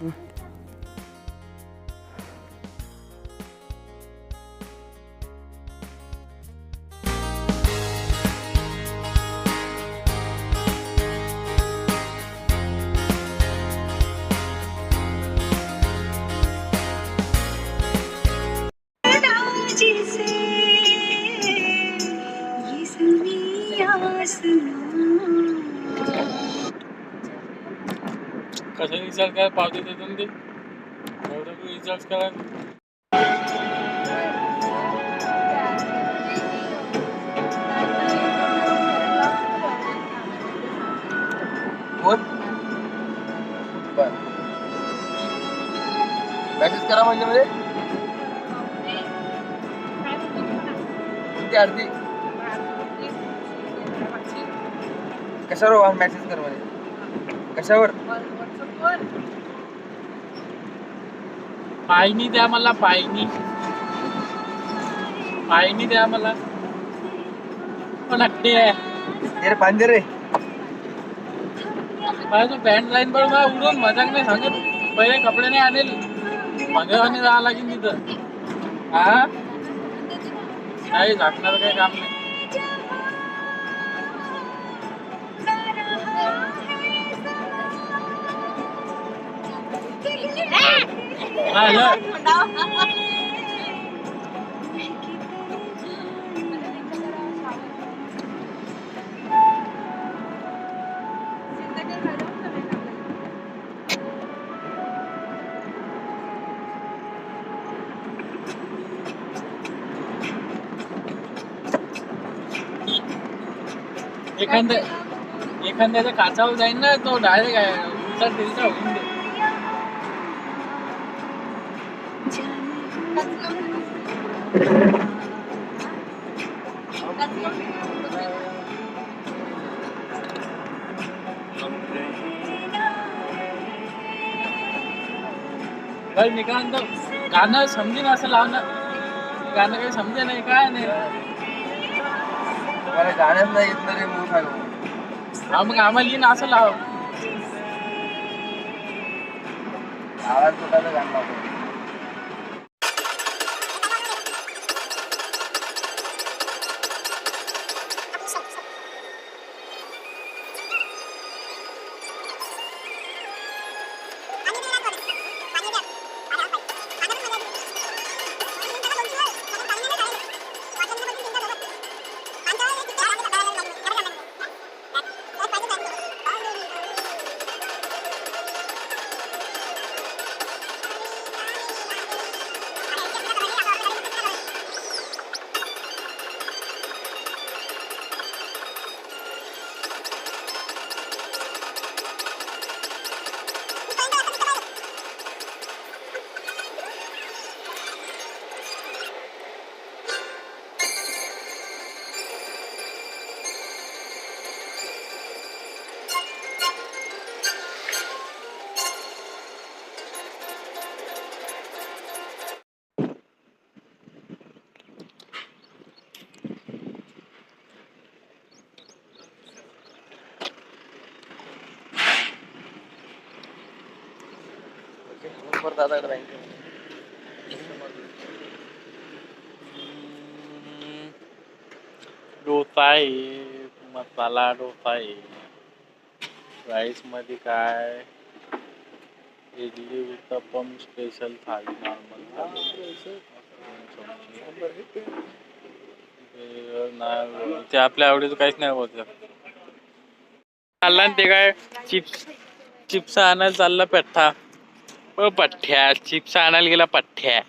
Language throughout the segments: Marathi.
Mm. रिचार्ज काय पावती तिथून ते एवढं रिचार्ज करा. कोण बर. मेसेज करा म्हणजे म्हणजे किती अर्धी कशावर मेसेज कर म्हणजे कशावर? पायनी द्या मला पायनी. पायनी द्या मला. पण हट्टी आहे ते रे माझा तो पॅन्ट लाईन पण मला उडून मजाक नाही सांगत पहिले कपडे नाही आणेल. मगाने जावं लागेल तिथं. हा? नाही झाकणार काही काम नाही. हा, ल. एखाद्या एखाद्याच्या काचावर जाईन ना तो डायरेक्ट उलटा तिलटा होऊन भाई मी काय म्हणतो गाणं समजेन असं लावणं. गाणं काही समजे नाही काय नाही. मला गाण्यात नाही येत रे मूळ सांगू हा मग आम्हाला येईन असं लाव. आवाज स्वतःचा गाणं लावतो? परत दादाकडे बँकेत डोसा आहे. मसाला डोसा आहे राईसमध्ये काय? इडली उत्तपम स्पेशल थाळी नॉर्मल ते आपल्या आवडीचं काहीच नाही होत. चालला ना ते काय? चिप्स चिप्स आणायला चालला पठ्ठा ओ पठ्ठ्या चिप्स आणायला गेला पठ्ठ्या.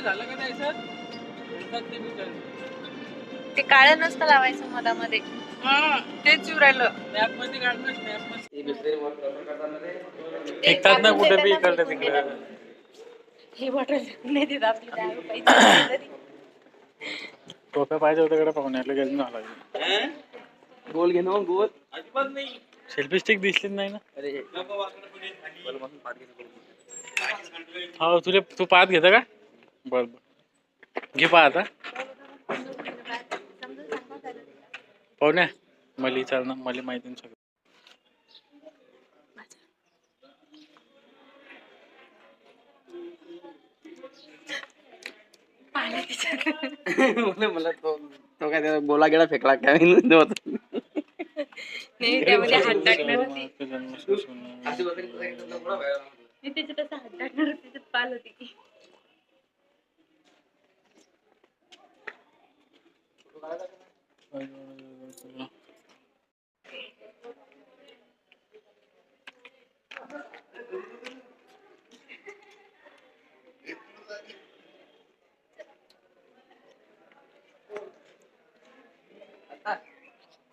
झालं का ते काळं नसतं लावायचं मधामध्ये. हा, तेच राहिलं. स्नॅपमध्ये काढलं स्नॅप ना कुठे बी इकडलं तिकडे. ही बॉटल नाही देत आपली. टोप्या पाहिजे होतं कडे पाहुण्याला गेलं नाही गोल घे ना मग गोल. सेल्फी स्टिक दिसलीच नाही ना? अरे. गोल. हो तुले तू पाहत घेता का? बर बर घे पहा आता पाहुण्या मला विचार ना मला माहिती नाही सगळं. मला मला तो तो काय त्याला गोला गेला फेकला काय. नाही त्यामध्ये हात टाकणार होती. मी त्याच्यात असं हात टाकणार होती त्याच्यात पाल होती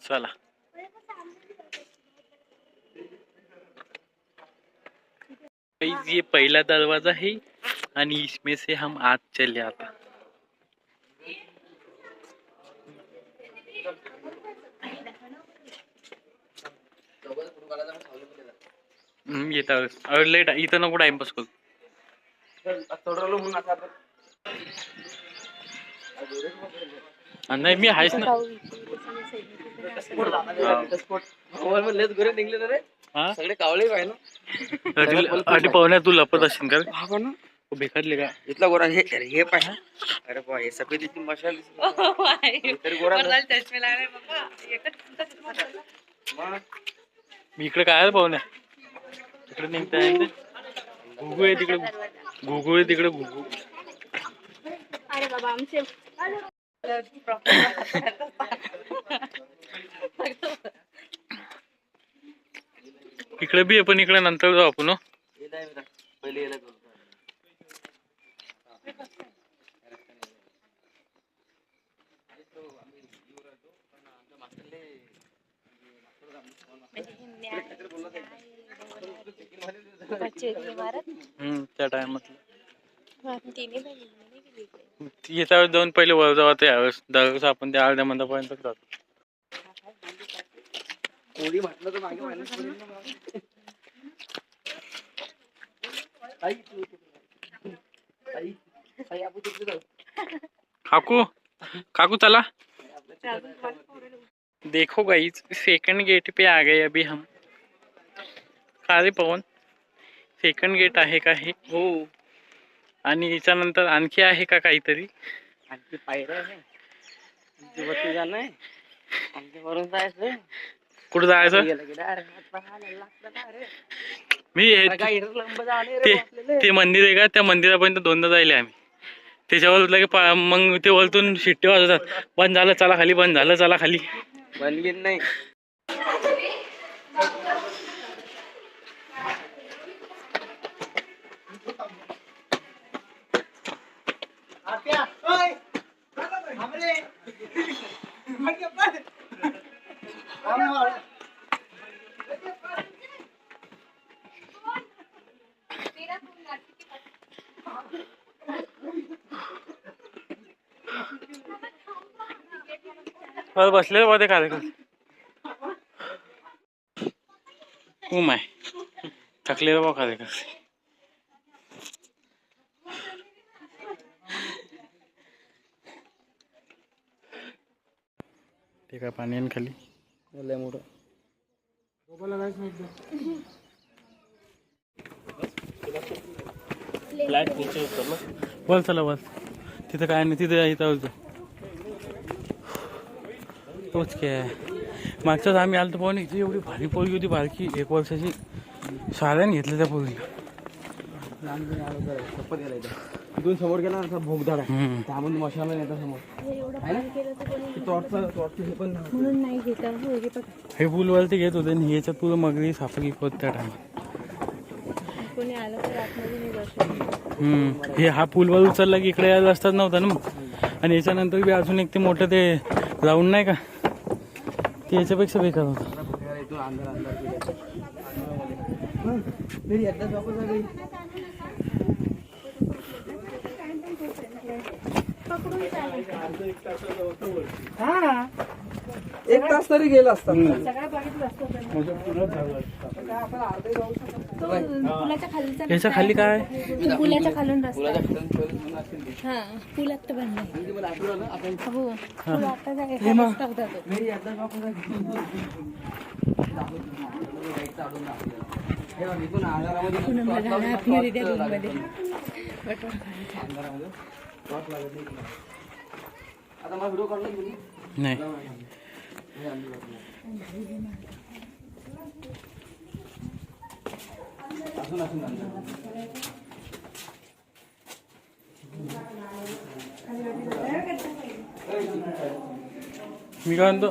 चला. ये पहला दरवाजा है आणि इसमें से हम आज चले आता चौघात फोटो काढायचा मग सावलीत गेला. अरे लेट इथं नको टाइमपास करू. नाही मी आहेच ना. हा? सगळे कावळे आहे ना अरे पाहुण्या तू लपत असशील का रे? हा ना. तू बेकारले का? इथला गोरा हे अरे हे पाय. अरे बा हे सफेदीची मशाल दिसली. हे तरी गोरा ना. चष्मे लागले बाबा. एकच मग? मी इकडे काय पाहुण्या तिकडे निघताय. घुगू आहे तिकडे घुगू आहे तिकडे घुगू अरे बाबा आमचे इकडे बी आहे पण इकडे नंतर जाऊ आपण हो. हे. पहिले हम्म त्या टायमात वेळेस जाऊन पहिले वर जाऊ आता यावेळेस दरवेळेस आपण त्या अर्ध्या मंदापर्यंत जातो तू. काकू काकू चला. देखो गाइस सेकंड गेट पे आ गए अभी हम. का रे पवन. सेकंड गेट आहे का हे? हो. आणि याच्यानंतर आणखी आहे का काहीतरी? आणखी पायऱ्या आहे. आणखी वरती जाणं आहे. आणखी वरून जायचं कुठं जायचं? गेलं की direct. मी हे काय इकडं लंब जाणे रे ते बसलेले. ते मंदिर आहे का? त्या मंदिरापर्यंत दोनदा जायले आम्ही. त्याच्यावर लगे पा- मग ते वरतून शिट्टे वाजवतात. बंद झालं चला खाली बंद झालं चला खाली. बनगीन नाही. वर बसले मध्ये कार्यक्रम. ओ माय थकलेलं बा कार्यक्रम. ते काय पाणी आहे ना खाली लय मोठं बोल चला बोल तिथं काय नाही तिथं इथं होतं. तोच काय मागच्याच आम्ही आलतो पाहून इथे एवढी भारी पोरगी होती बारकी. एक वर्षाची. शाळेने घेतलं त्या इथं इथून समोर गेला ना भोग झाला हम्म. त्यामध्ये मशाला येतात समोर. आहे हे पण म्हणून नाही घेता हो हे हे घेत होते आणि याच्यात पुरं मगरी सापकी होत त्या टायमात. हे हा पूलवर उचलला की इकडे यायला रस्ताच नव्हता ना मग. आणि याच्यानंतर बी अजून एक ते मोठं ते राऊंड नाही का? ते याच्यापेक्षा बेकार होतं इथून अंधार अंधार केलं. हं. एक तास तरी गेला असता. सगळं बघितलं असतं पुलाच्या खाली याच्या खाली काय? पुलाच्या खालून रस्ता हा पुलात तर बनलाय हो. पुल तो. हे अंधारामध्ये पुन्हा torch मला लावून आतमध्ये torch त्या room लागत मध्ये. नाही. अंधारामध्ये torch लागत नाही. आता मला व्हिडिओ काढला की तुम्ही? नाही हे अंधी बातमी. असून असून अंधार. मी काय म्हणतो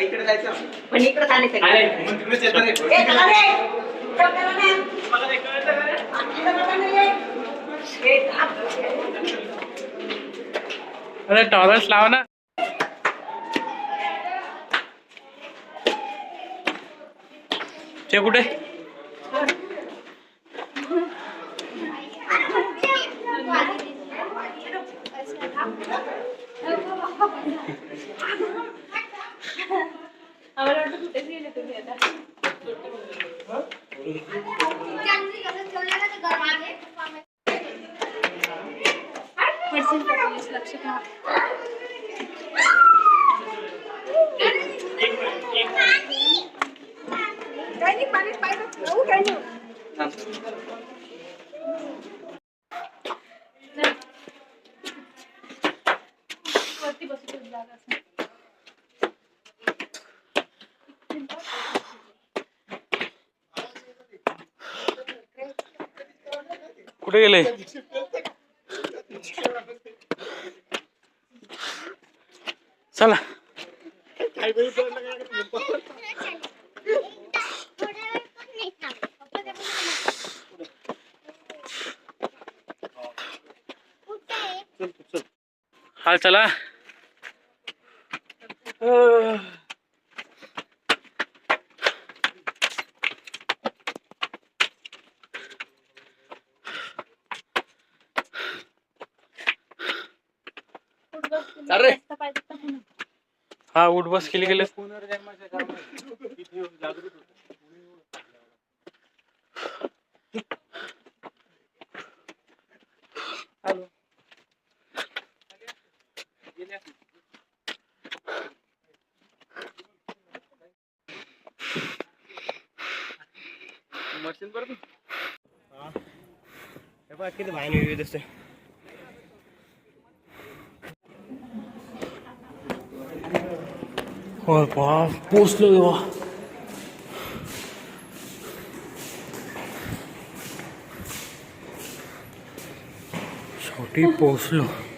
जायचं पण इकडे चालले सगळे ए, चला रे. चला रे. इकडे बघा ना ये. ए, थांब. अरे टॉरस लाव ना ते कुठे आम्हाला वाटतं कुठेच गेले तुम्ही आता पडशील का पोलीस लक्ष ठेवा वरती बसू तुझी जागा असेल. कुठे गेले चला हा चला चाल रे. रस्ता पाहिजे तर म्हणून. हा उठ बस केली गेले ಕಿದು ಬಾಯಿ ನೀವು ಇದಷ್ಟೇ ಅಪ್ಪ ಪೋಸ್ಲು ಇವ छोटी पोस्लो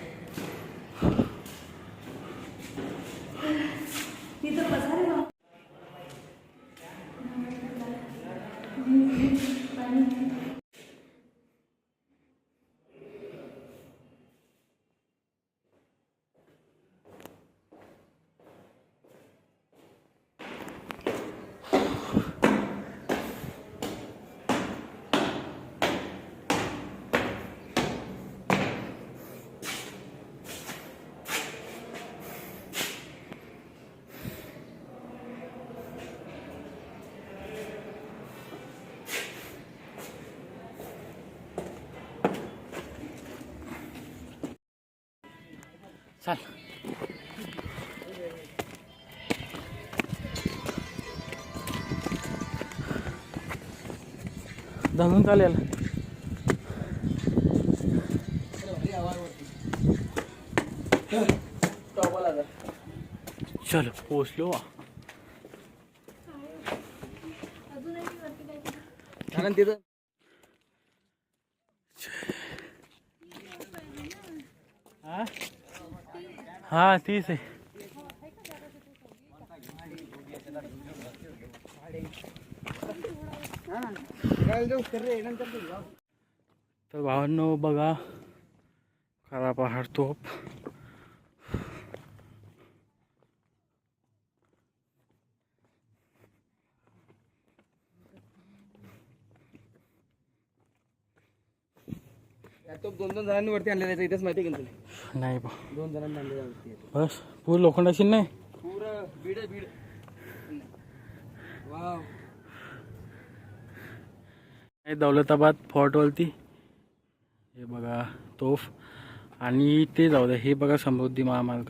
चाल. धरून चालेल चल. पोचलो तिथं हा? हा तीच आहे. तर भावांनो बघा खरा पहाड तोप तो दोन दोन जणांनी वरती आणले त्याचं इथेच माहिती आहे का नाही बा. दोन जणांनी बस पूर लोखंडाशी नाही? पुरं बीड बीड. वाव. आहे दौलताबाद फोर्टवरती हे बघा तोफ. आणि ते जाऊ द्या हे बघा समृद्धी महामार्ग.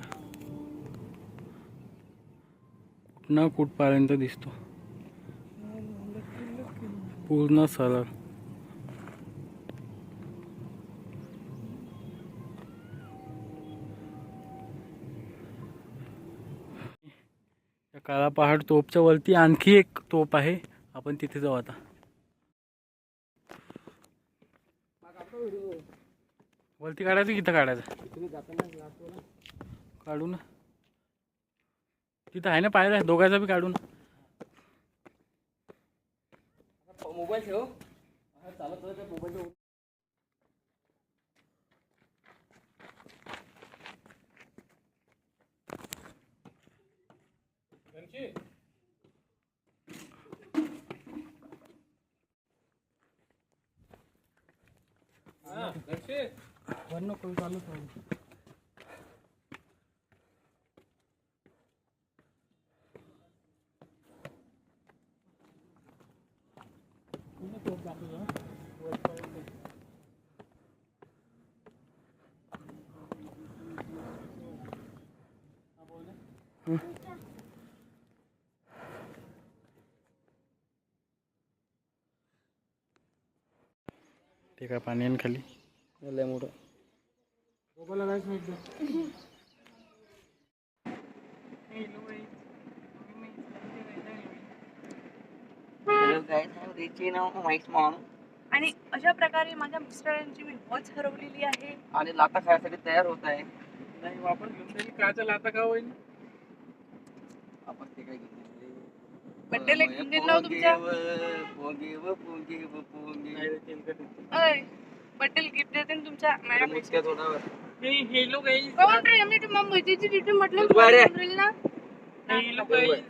कुठनं कुठपर्यंत दिसतो? पूर्ण सरळ. काळा पहाड तोपच्या वरती आणखी एक तोप आहे. आपण तिथे जाऊ आता. वरती काढायचं तिथं काढायचं? काढू ना. तिथं आहे ना पाहिजे दोघांचा बी काढू ना. मोबाईल ठेव. चालत मोबाईल ठेव वरनं कोण चालू चालू ते काय पाणी आहे ना खाली लय मोठं आणि अशा प्रकारे माझ्या मिस्टरांची मी वॉच हरवलेली आहे. आणि लाटा खायसाठी तयार होत आहे. नाही वापर घेऊन जाईल कायचा लाता का होईल आपण ते काय घेतले बड्डेला घेऊन हो तुमच्या? पोंगे व पोंगे व पोंगे बड्डेला गिफ्ट देते ना तुमच्या मॅडम कोण रे मी तुम्हाला मैत्रीची तिथे म्हटलं तू ना? हेलो गाई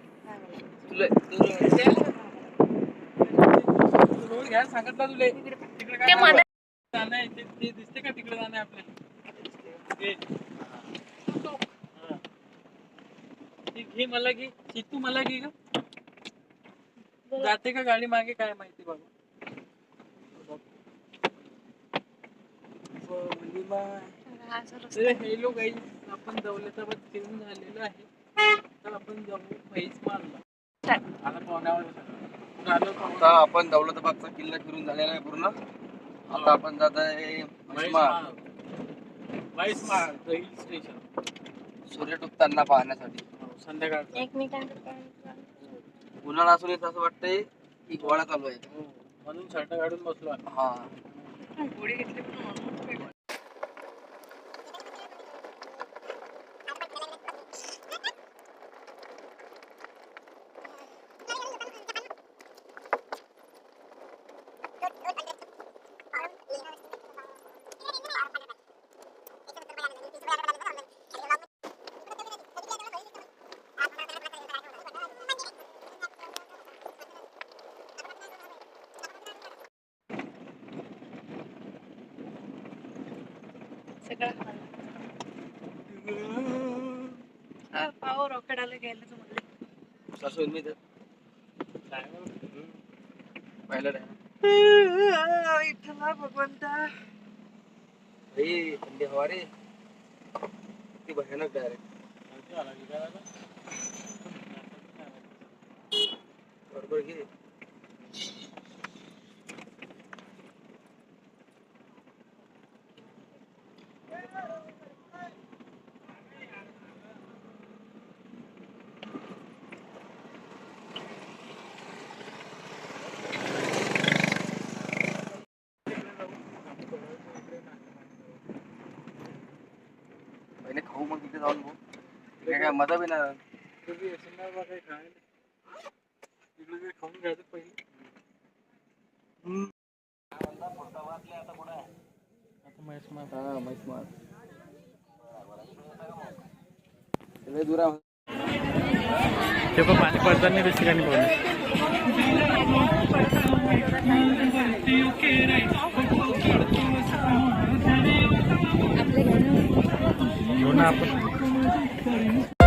तुला तुला- रोड सांगितलं तुले. तिकडे ते काय मध्ये जाणं आहे ते ते दिसते का तिकडे जाणं आहे आपल्याला? ते. हा. ते घे मला घे. चित्तू मला घे का जाते का गाडी मागे? काय माहिती बाबा. हेलो गाई आपण दौलताबाद फिरून झालेलो आहे. तर आपण जाऊ म्हैस मारला. आता पाहुण्यावर आपण दौलताबादचा किल्ला फिरून झालेला आहे पूर्ण. आता आपण जात आहे हिल स्टेशन सूर्य डुबताना पाहण्यासाठी. संध्याकाळचं. एकमेकांना उन्हाळा असून येत असं वाटतंय की गोळा चालू आहे. हो. म्हणून शर्ट काढून बसलो आहे हा. गोळी घेतली पण म्हणून पाव रॉकेटाला गेले तुम्हाला सासू मी तर पाहिलं नाही. इथला भगवंता. अरे थंडी हवा रे. ती भयानक डायरेक्ट बरोबर घे पहिले खाऊ मग तिथे जाऊन भाऊ तिथे काय मजा बी नाही तुम्ही येशील ना बा काही खायला तिकडे काही खाऊन घ्यायचं पहिले आता म्हैस मार. हा माहीत मार लय दूर. ते पण पाणी पडताना नाही घरावर घेऊ ना आपण